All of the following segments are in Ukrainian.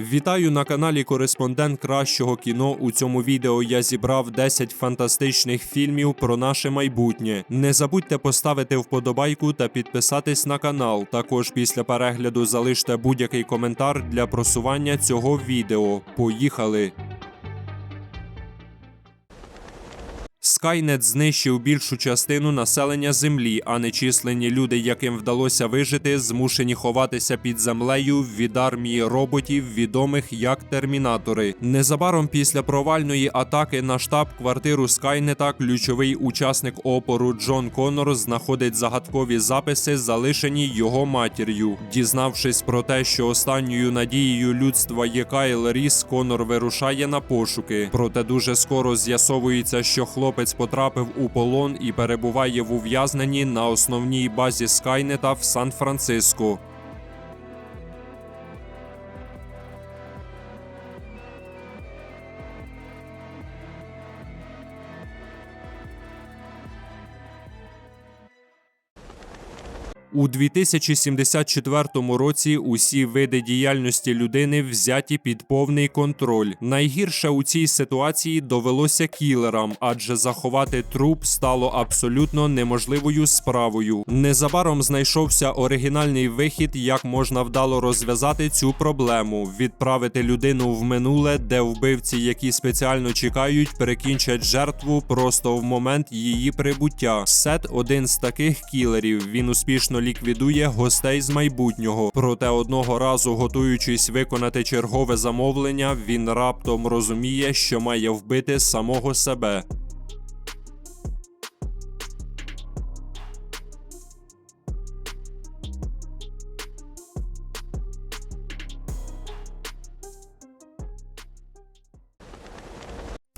Вітаю на каналі Кореспондент кращого кіно. У цьому відео я зібрав 10 фантастичних фільмів про наше майбутнє. Не забудьте поставити вподобайку та підписатись на канал. Також після перегляду залиште будь-який коментар для просування цього відео. Поїхали! Скайнет знищив більшу частину населення землі, а нечисленні люди, яким вдалося вижити, змушені ховатися під землею від армії роботів, відомих як термінатори. Незабаром після провальної атаки на штаб-квартиру Скайнета ключовий учасник опору Джон Коннор знаходить загадкові записи, залишені його матір'ю. Дізнавшись про те, що останньою надією людства є Кайл Ріс, Коннор вирушає на пошуки. Проте дуже скоро з'ясовується, що хлопець потрапив у полон і перебуває в ув'язненні на основній базі Скайнета в Сан-Франциско. У 2074 році усі види діяльності людини взяті під повний контроль. Найгірше у цій ситуації довелося кілерам, адже заховати труп стало абсолютно неможливою справою. Незабаром знайшовся оригінальний вихід, як можна вдало розв'язати цю проблему: відправити людину в минуле, де вбивці, які спеціально чекають, перекінчать жертву просто в момент її прибуття. Сет один з таких кілерів. Він успішно ліквідує гостей з майбутнього. Проте одного разу, готуючись виконати чергове замовлення, він раптом розуміє, що має вбити самого себе.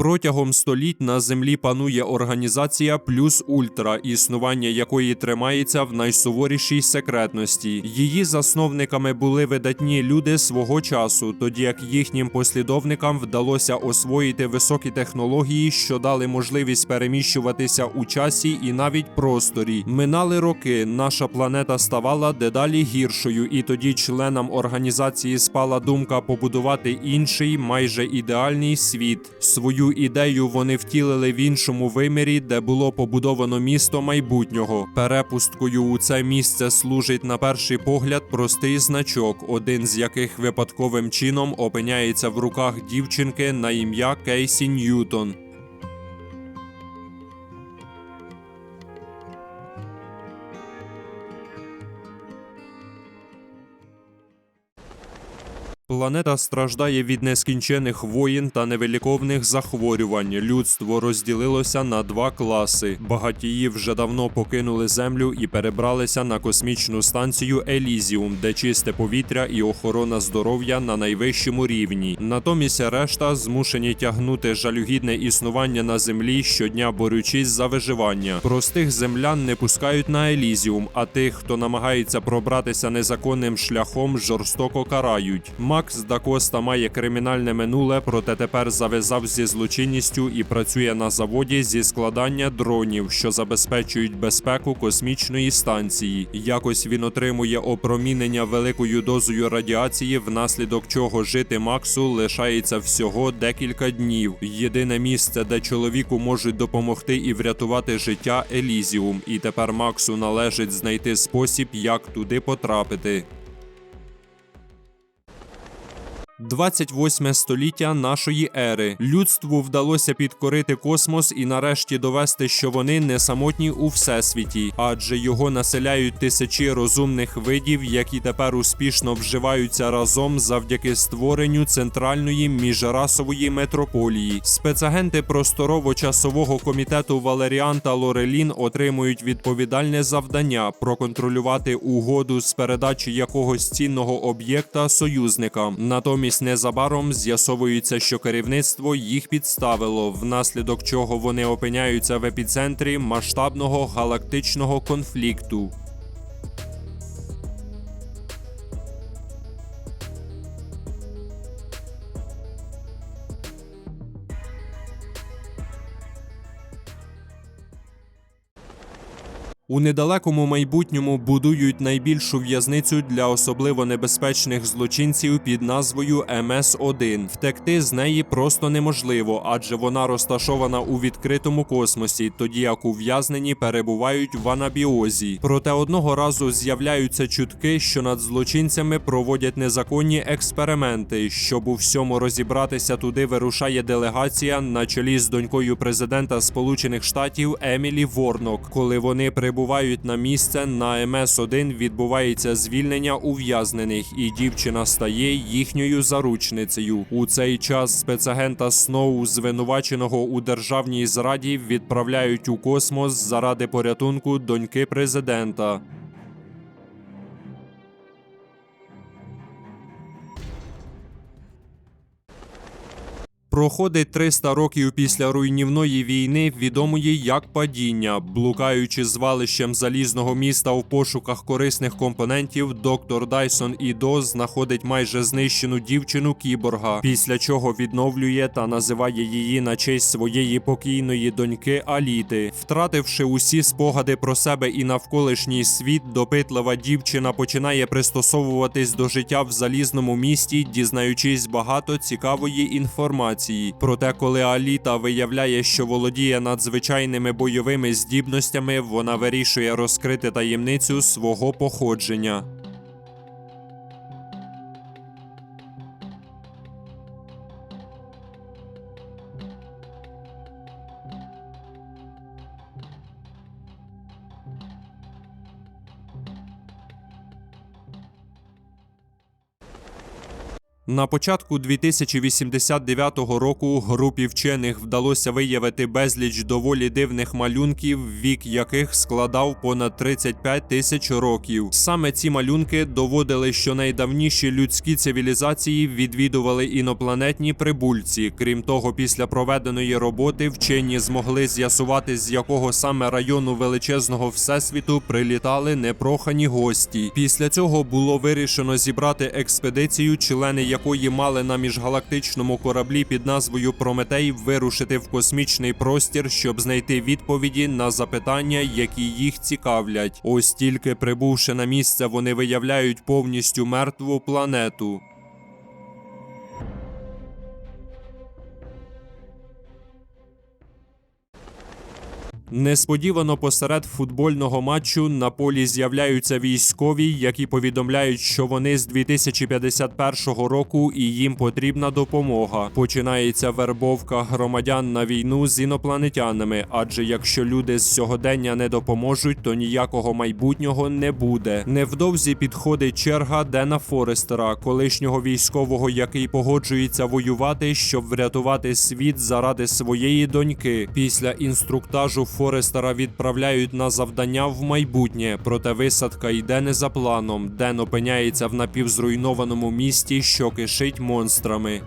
Протягом століть на землі панує організація Плюс Ультра, існування якої тримається в найсуворішій секретності. Її засновниками були видатні люди свого часу, тоді як їхнім послідовникам вдалося освоїти високі технології, що дали можливість переміщуватися у часі і навіть просторі. Минали роки, наша планета ставала дедалі гіршою, і тоді членам організації спала думка побудувати інший, майже ідеальний світ. Свою ідею вони втілили в іншому вимірі, де було побудовано місто майбутнього. Перепусткою у це місце служить на перший погляд простий значок, один з яких випадковим чином опиняється в руках дівчинки на ім'я Кейсі Ньютон. Планета страждає від нескінчених воїн та невиліковних захворювань. Людство розділилося на два класи. Багатії вже давно покинули землю і перебралися на космічну станцію Елізіум, де чисте повітря і охорона здоров'я на найвищому рівні. Натомість решта змушені тягнути жалюгідне існування на землі щодня борючись за виживання. Простих землян не пускають на Елізіум, а тих, хто намагається пробратися незаконним шляхом, жорстоко карають. Макс Дакоста має кримінальне минуле, проте тепер зав'язав зі злочинністю і працює на заводі зі складання дронів, що забезпечують безпеку космічної станції. Якось він отримує опромінення великою дозою радіації, внаслідок чого жити Максу лишається всього декілька днів. Єдине місце, де чоловіку можуть допомогти і врятувати життя Елізіум. І тепер Максу належить знайти спосіб, як туди потрапити. 28 століття нашої ери людству вдалося підкорити космос і нарешті довести, що вони не самотні у всесвіті, адже його населяють тисячі розумних видів, які тепер успішно вживаються разом завдяки створенню центральної міжрасової метрополії. Спецагенти просторово-часового комітету Валеріан та Лорелін отримують відповідальне завдання проконтролювати угоду з передачі якогось цінного об'єкта союзникам. Натомість незабаром з'ясовується, що керівництво їх підставило, внаслідок чого вони опиняються в епіцентрі масштабного галактичного конфлікту. У недалекому майбутньому будують найбільшу в'язницю для особливо небезпечних злочинців під назвою МС-1. Втекти з неї просто неможливо, адже вона розташована у відкритому космосі, тоді як ув'язнені перебувають в анабіозі. Проте одного разу з'являються чутки, що над злочинцями проводять незаконні експерименти. Щоб у всьому розібратися, туди вирушає делегація на чолі з донькою президента Сполучених Штатів Емілі Ворнок. Коли вони прибувають на місце на МС-1 відбувається звільнення ув'язнених, і дівчина стає їхньою заручницею. У цей час спецагента Сноу, звинуваченого у державній зраді, відправляють у космос заради порятунку доньки президента. Проходить 300 років після руйнівної війни, відомої як падіння. Блукаючи звалищем залізного міста в пошуках корисних компонентів, доктор Дайсон Ідо знаходить майже знищену дівчину кіборга, після чого відновлює та називає її на честь своєї покійної доньки Аліти. Втративши усі спогади про себе і навколишній світ, допитлива дівчина починає пристосовуватись до життя в залізному місті, дізнаючись багато цікавої інформації. Проте, коли Аліта виявляє, що володіє надзвичайними бойовими здібностями, вона вирішує розкрити таємницю свого походження. На початку 2089 року групі вчених вдалося виявити безліч доволі дивних малюнків, вік яких складав понад 35 тисяч років. Саме ці малюнки доводили, що найдавніші людські цивілізації відвідували інопланетні прибульці. Крім того, після проведеної роботи вчені змогли з'ясувати, з якого саме району величезного всесвіту прилітали непрохані гості. Після цього було вирішено зібрати експедицію, члени якої мали на міжгалактичному кораблі під назвою Прометей вирушити в космічний простір, щоб знайти відповіді на запитання, які їх цікавлять. Ось тільки прибувши на місце, вони виявляють повністю мертву планету. Несподівано посеред футбольного матчу на полі з'являються військові, які повідомляють, що вони з 2051 року і їм потрібна допомога. Починається вербовка громадян на війну з інопланетянами, адже якщо люди з сьогодення не допоможуть, то ніякого майбутнього не буде. Невдовзі підходить черга Дена Форестера, колишнього військового, який погоджується воювати, щоб врятувати світ заради своєї доньки. Після інструктажу Форестера відправляють на завдання в майбутнє, проте висадка йде не за планом. Ден опиняється в напівзруйнованому місті, що кишить монстрами.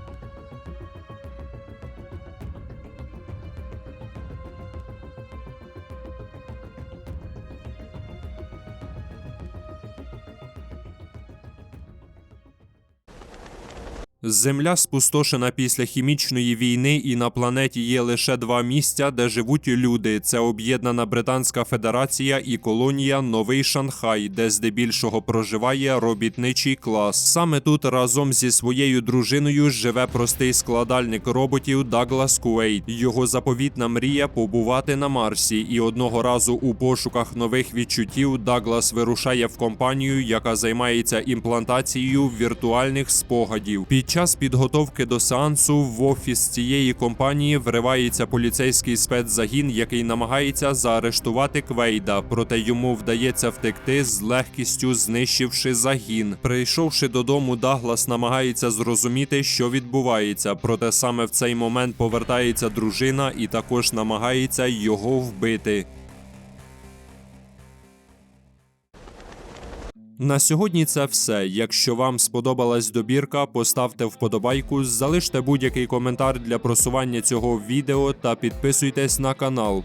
Земля спустошена після хімічної війни, і на планеті є лише два місця, де живуть люди. Це об'єднана Британська Федерація і колонія Новий Шанхай, де здебільшого проживає робітничий клас. Саме тут разом зі своєю дружиною живе простий складальник роботів Даглас Куейт. Його заповітна мрія побувати на Марсі. І одного разу у пошуках нових відчуттів Даглас вирушає в компанію, яка займається імплантацією віртуальних спогадів. Під час підготовки до сеансу в офіс цієї компанії вривається поліцейський спецзагін, який намагається заарештувати Квейда, проте йому вдається втекти з легкістю, знищивши загін. Прийшовши додому, Даглас намагається зрозуміти, що відбувається. Проте саме в цей момент повертається дружина і також намагається його вбити. На сьогодні це все. Якщо вам сподобалась добірка, поставте вподобайку, залиште будь-який коментар для просування цього відео та підписуйтесь на канал.